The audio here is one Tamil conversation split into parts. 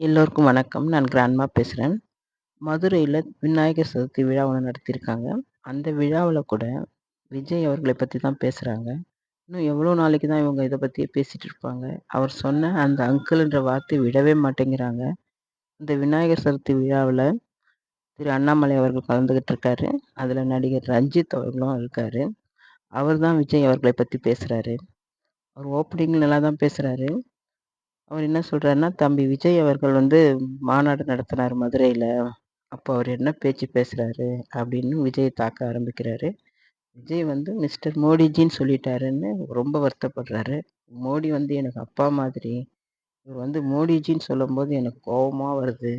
எல்லோருக்கும் வணக்கம். நான் கிராண்ட்மா பேசுகிறேன் மதுரையில் விநாயகர் சதுர்த்தி விழா ஒன்று நடத்தியிருக்காங்க. அந்த விழாவில் கூட விஜய் அவர்களை பற்றி தான் பேசுகிறாங்க இன்னும் எவ்வளோ நாளைக்கு தான் இவங்க இதை பற்றி பேசிகிட்டு இருப்பாங்க. அவர் சொன்ன அந்த அங்கிள்ன்ற வார்த்தை விடவே மாட்டேங்கிறாங்க. இந்த விநாயகர் சதுர்த்தி விழாவில் திரு அண்ணாமலை அவர்கள் கலந்துக்கிட்டு இருக்காரு. அதில் நடிகர் ரஞ்சித் அவர்களும் இருக்காரு. அவர் தான் விஜய் அவர்களை பற்றி பேசுகிறாரு அவர் ஓப்பனிங் நல்லா தான் பேசுகிறாரு அவர் என்ன சொல்கிறாருன்னா "தம்பி விஜய் அவர்கள் வந்து மாநாடு நடத்தினார் மதுரையில் அப்போ அவர் என்ன பேச்சு பேசுகிறாரு அப்படின்னு விஜய் தாக்க ஆரம்பிக்கிறாரு. விஜய் வந்து மிஸ்டர் மோடிஜின்னு சொல்லிட்டாருன்னு ரொம்ப வருத்தப்படுறாரு. "மோடி வந்து எனக்கு அப்பா மாதிரி. இவர் வந்து மோடிஜின்னு சொல்லும்போது எனக்கு கோபமாக வருது.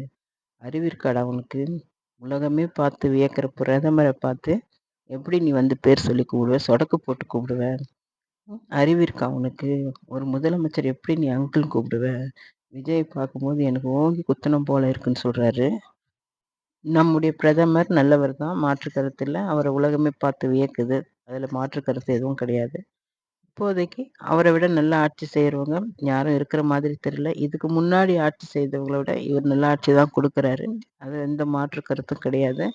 அறிவிற்காடு அவனுக்கு உலகமே பார்த்து வியக்கிற பிரதமரை பார்த்து எப்படி நீ வந்து பேர் சொல்லி கூப்பிடுவ? சொடக்கு போட்டு கூப்பிடுவ? அறிவு இருக்கா உனக்கு? ஒரு முதலமைச்சர் எப்படி நீ அங்கிள்ன்னு கூப்பிடுவ?" விஜய் பார்க்கும்போது எனக்கு ஓங்கி குத்தணும் போல இருக்குன்னு சொல்றாரு. நம்முடைய பிரதமர் நல்லவர் தான். மாற்று கருத்து இல்ல. அவர உலகமே பார்த்து வியக்குது. அதுல மாற்று கருத்து எதுவும் கிடையாது. இப்போதைக்கு அவர விட நல்லா ஆட்சி செய்றவங்க யாரும் இருக்கிற மாதிரி தெரியல. இதுக்கு முன்னாடி ஆட்சி செய்தவங்கள விட இவர் நல்ல ஆட்சி தான் குடுக்குறாரு. அதுல எந்த மாற்று கருத்தும் கிடையாது.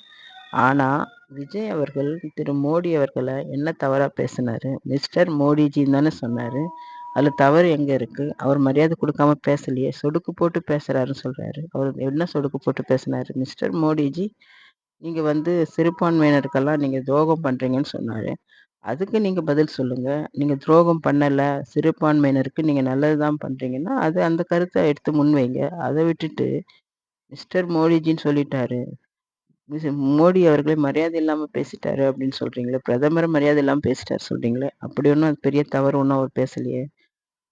ஆனால் விஜய் அவர்கள் திரு மோடி அவர்களை என்ன தவறாக பேசினாரு? மிஸ்டர் மோடிஜின்னு தானே சொன்னார் அதில் தவறு எங்கே இருக்குது அவர் மரியாதை கொடுக்காம பேசலையே! சொடுக்கு போட்டு பேசுகிறாருன்னு சொல்கிறாரு அவர் என்ன சொடுக்கு போட்டு பேசினாரு? மிஸ்டர் மோடிஜி, நீங்கள் வந்து சிறுபான்மையினருக்கெல்லாம் நீங்கள் துரோகம் பண்ணுறீங்கன்னு சொன்னார் அதுக்கு நீங்கள் பதில் சொல்லுங்கள் நீங்கள் துரோகம் பண்ணலை சிறுபான்மையினருக்கு நீங்கள் நல்லது தான் பண்ணுறீங்கன்னா அது அந்த கருத்தை எடுத்து முன்வைங்க. அதை விட்டுட்டு மிஸ்டர் மோடிஜின்னு சொல்லிட்டாரு. மோடி அவர்களே மரியாதை இல்லாம பேசிட்டாரு அப்படின்னு சொல்றீங்களே! பிரதமர் மரியாதை இல்லாம பேசிட்டாரு சொல்றீங்களே! அப்படி ஒன்றும் அது பெரிய தவறு ஒன்றும் அவர் பேசலையே!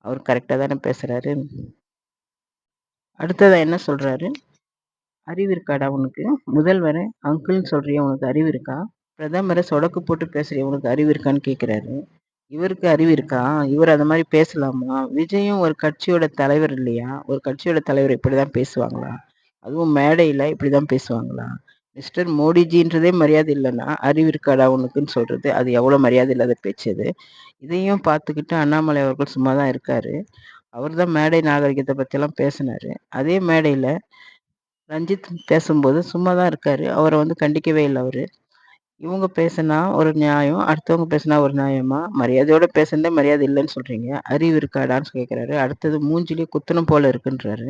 அவர் கரெக்டாக தானே பேசுறாரு. அடுத்ததா என்ன சொல்றாரு? "அறிவு இருக்காடா உனக்கு? முதல்வரை அங்கிள்னு சொல்றிய உனக்கு அறிவு இருக்கா? பிரதமரை சொடக்கு போட்டு பேசுறிய உனக்கு அறிவு இருக்கான்னு?" கேட்குறாரு இவருக்கு அறிவு இருக்கா? இவர் அந்த மாதிரி பேசலாமா? விஜயும் ஒரு கட்சியோட தலைவர் இல்லையா? ஒரு கட்சியோட தலைவர் இப்படிதான் பேசுவாங்களா? அதுவும் மேடையில இப்படிதான் பேசுவாங்களா? மிஸ்டர் மோடிஜின்றதே மரியாதை இல்லைன்னா அறிவு இருக்காடா உனக்குன்னு சொல்றது, அது எவ்வளோ மரியாதை இல்லாத பேச்சு அது. இதையும் பார்த்துக்கிட்டு அண்ணாமலை அவர்கள் சும்மா தான் இருக்காரு. அவர் தான் மேடை நாகரிகத்தை பற்றிலாம் பேசினாரு. அதே மேடையில் ரஞ்சித் பேசும்போது சும்மா தான் இருக்காரு. அவரை வந்து கண்டிக்கவே இல்லை அவரு. இவங்க பேசுனா ஒரு நியாயம், அடுத்தவங்க பேசுனா ஒரு நியாயமா? மரியாதையோட பேசுனதே மரியாதை இல்லைன்னு சொல்றீங்க. அறிவு இருக்காடான்னு கேட்கிறாரு. அடுத்தது மூஞ்சிலே குத்தனம் போல இருக்குன்றாரு.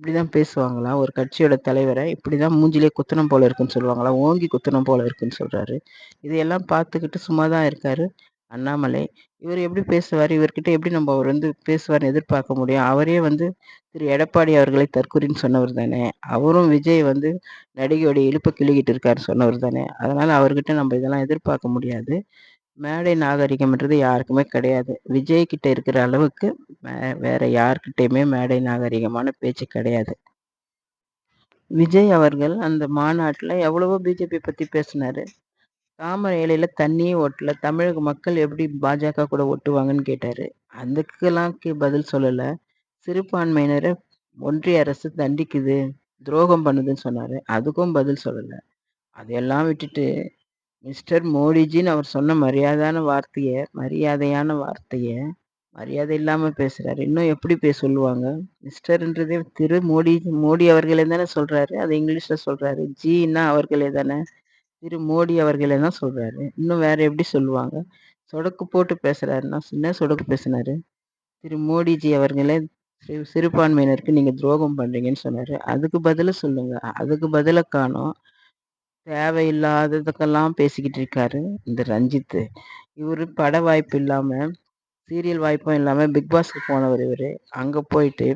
இப்படிதான் பேசுவாங்களா? ஒரு கட்சியோட தலைவரை இப்படிதான் மூஞ்சிலே குத்தனம் போல இருக்குன்னு சொல்லுவாங்களா? ஓங்கி குத்தனம் போல இருக்குன்னு சொல்றாரு. இதையெல்லாம் பார்த்துக்கிட்டு சும்மா தான் இருக்காரு அண்ணாமலை. இவர் எப்படி பேசுவார் இவர்கிட்ட எப்படி நம்ம அவர் வந்து பேசுவார்ன்னு எதிர்பார்க்க முடியும்? அவரே வந்து திரு எடப்பாடி அவர்களை தற்கொலைன்னு சொன்னவர் தானே! அவரும் விஜய் வந்து நடிகையோட இழுப்பை கிழிக்கிட்டு இருக்காருன்னு சொன்னவர் தானே! அதனால் அவர்கிட்ட நம்ம இதெல்லாம் எதிர்பார்க்க முடியாது. மேடை நாகரிகம்ன்றது யாருக்குமே கிடையாது. விஜய் கிட்ட இருக்கிற அளவுக்கு வே வேற யார்கிட்டயுமே மேடை நாகரிகமான பேச்சு கிடையாது. விஜய் அவர்கள் அந்த மாநாட்டில் எவ்வளவோ பிஜேபி பற்றி பேசினாரு. தாமரை இலையில தண்ணியே ஓட்டல தமிழக மக்கள் எப்படி பாஜக கூட ஒட்டுவாங்கன்னு கேட்டாரு. அதுக்கெல்லாம் பதில் சொல்லல. சிறுபான்மையினரை ஒன்றிய அரசு தண்டிக்குது, துரோகம் பண்ணுதுன்னு சொன்னாரு. அதுக்கும் பதில் சொல்லல. அதையெல்லாம் விட்டுட்டு மிஸ்டர் மோடிஜின்னு அவர் சொன்ன மரியாதையான வார்த்தைய மரியாதையான வார்த்தைய மரியாதை இல்லாம பேசுறாரு. இன்னும் எப்படி பே சொல்லுவாங்க? மிஸ்டர்ன்றதே திரு மோடி மோடி அவர்களே தானே சொல்றாரு. அதை இங்கிலீஷ்ல சொல்றாரு. ஜின்னா அவர்களே தானே! திரு மோடி அவர்கள் தான் சொல்றாரு. இன்னும் வேற எப்படி சொல்லுவாங்க? சொடக்கு போட்டு பேசுறாருன்னா, என்ன சொடக்கு பேசினாரு? திரு மோடிஜி அவர்களே சிறுபான்மையினருக்கு நீங்க துரோகம் பண்றீங்கன்னு சொன்னாரு. அதுக்கு பதில சொல்லுங்க. அதுக்கு பதில காணும் தேவையில்லாததுக்கெல்லாம் பேசிக்கிட்டு இருக்காரு இந்த ரஞ்சித்து. இவரு பட வாய்ப்பு இல்லாம, சீரியல் வாய்ப்பும் இல்லாம பிக் பாஸ்க்கு போனவர் இவரு. அங்க போயிட்டு,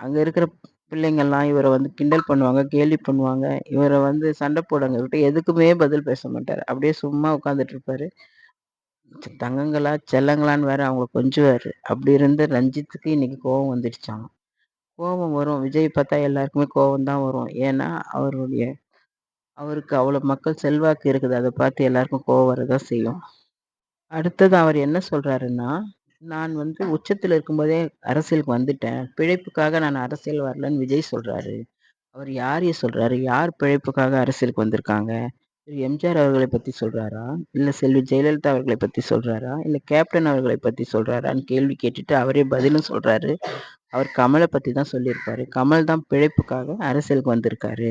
அங்க இருக்கிற பிள்ளைங்கள்லாம் இவரை வந்து கிண்டல் பண்ணுவாங்க, கேலி பண்ணுவாங்க. இவரை வந்து சண்டை போடுறவங்ககிட்ட எதுக்குமே பதில் பேச மாட்டார் அப்படியே சும்மா உட்காந்துட்டு இருப்பாரு. தங்கங்களா, செல்லங்களான்னு வேற அவங்கள கொஞ்சுவாரு. அப்படி இருந்த ரஞ்சித்துக்கு இன்னைக்கு கோபம் வந்துடுச்சாங்க கோபம் வரும். விஜய் பார்த்தா எல்லாருக்குமே கோபம் தான் வரும். ஏன்னா, அவருடைய அவருக்கு அவ்வளோ மக்கள் செல்வாக்கு இருக்குது. அதை பார்த்து எல்லாருக்கும் கோவம் வரதான் செய்யும். அடுத்தது அவர் என்ன சொல்றாருன்னா, "நான் வந்து உச்சத்தில இருக்கும்போதே அரசியலுக்கு வந்துட்டேன். பிழைப்புக்காக நான் அரசியல் வரலன்னு" விஜய் சொல்றாரு. அவர் யாரைய சொல்றாரு? யார் பிழைப்புக்காக அரசியலுக்கு வந்திருக்காங்க? திரு எம்ஜிஆர் அவர்கள பத்தி சொல்றாரா? இல்ல செல்வி ஜெயலலிதா அவர்கள பத்தி சொல்றாரா? இல்ல கேப்டன் அவர்கள பத்தி சொல்றாரான்னு கேள்வி கேட்டுட்டு அவரே பதிலும் சொல்றாரு. அவர் கமலை பத்தி தான் சொல்லியிருப்பாரு. கமல் தான் பிழைப்புக்காக அரசியலுக்கு வந்திருக்காரு.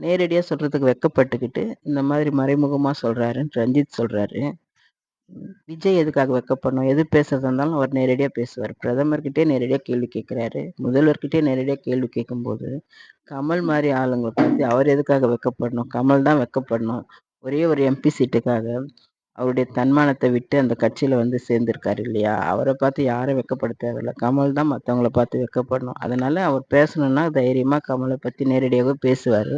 நேரடியா சொல்றதுக்கு வெட்கப்பட்டுக்கிட்டு, இந்த மாதிரி மறைமுகமா சொல்றாருன்னு ரஞ்சித் சொல்றாரு. விஜய் எதுக்காக வைக்கப்படணும்? எது பேசுறதா இருந்தாலும் அவர் நேரடியாக பேசுவார். பிரதமர்கிட்டே நேரடியாக கேள்வி கேட்குறாரு. முதல்வர்கிட்டே நேரடியாக கேள்வி கேட்கும்போது, கமல் மாதிரி ஆளுங்களை பார்த்து அவர் எதுக்காக வைக்கப்படணும்? கமல் தான் வைக்கப்படணும். ஒரே ஒரு எம்பி சீட்டுக்காக அவருடைய தன்மானத்தை விட்டு அந்த கட்சியில் வந்து சேர்ந்திருக்காரு இல்லையா? அவரை பார்த்து யாரும் வெட்கப்பட தேவையில்ல. கமல் தான் மற்றவங்கள பார்த்து வெக்கப்படணும். அதனால அவர் பேசணும்னா தைரியமாக கமலை பற்றி நேரடியாகவே பேசுவார்.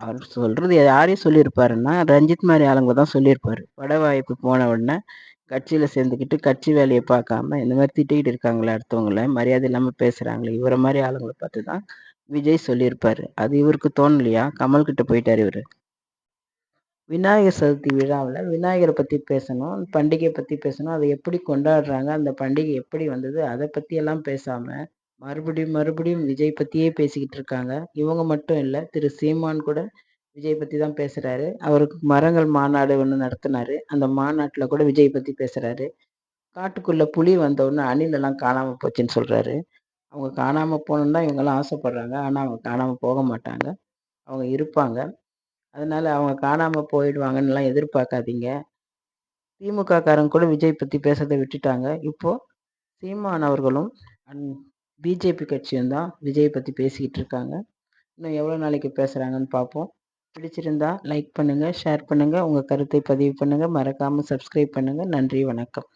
அவர் சொல்றது யாரையும் சொல்லியிருப்பாருன்னா, ரஞ்சித் மாரி ஆளுங்கள தான் சொல்லியிருப்பாரு. பட வாய்ப்பு போன உடனே கட்சியில சேர்ந்துக்கிட்டு, கட்சி வேலையை பார்க்காம இந்த மாதிரி திட்டிக்கிட்டு இருக்காங்களே அடுத்தவங்கள, மரியாதை இல்லாம பேசுறாங்களே, இவரை மாதிரி ஆளுங்களை பார்த்து தான் விஜய் சொல்லியிருப்பாரு. அது இவருக்கு தோணலையா? கமல் கிட்ட போயிட்டாரு இவரு. விநாயகர் சதுர்த்தி விழாவில் விநாயகரை பற்றி பேசணும், பண்டிகையை பற்றி பேசணும், அதை எப்படி கொண்டாடுறாங்க, அந்த பண்டிகை எப்படி வந்தது, அதை பற்றியெல்லாம் பேசாமல் மறுபடியும் மறுபடியும் விஜய் பத்தியே பேசிக்கிட்டு இருக்காங்க. இவங்க மட்டும் இல்ல, திரு சீமான் கூட விஜய் பத்தி தான் பேசுறாரு. அவருக்கு மரங்கள் மாநாடு ஒண்ணு நடத்தினாரு அந்த மாநாட்டுல கூட விஜய் பத்தி பேசுறாரு. காட்டுக்குள்ள புலி வந்தவுடனே அணில் எல்லாம் காணாம போச்சுன்னு சொல்றாரு. அவங்க காணாம போணும்னு தான் இவங்கெல்லாம் ஆசைப்படுறாங்க. ஆனா அவங்க காணாம போக மாட்டாங்க. அவங்க இருப்பாங்க. அதனால அவங்க காணாம போயிடுவாங்கன்னுலாம் எதிர்பார்க்காதீங்க. திமுக காரங்க கூட விஜய் பத்தி பேசுறதை விட்டுட்டாங்க. இப்போ சீமான் அவர்களும் அன் பிஜேபி கட்சியும் தான் விஜய் பற்றி பேசிக்கிட்டு இருக்காங்க. இன்னும் எவ்வளோ நாளைக்கு பேசுகிறாங்கன்னு பார்ப்போம். பிடிச்சிருந்தா லைக் பண்ணுங்கள் ஷேர் பண்ணுங்கள் உங்கள் கருத்தை பதிவு பண்ணுங்கள் மறக்காமல் சப்ஸ்கிரைப் பண்ணுங்கள் நன்றி, வணக்கம்.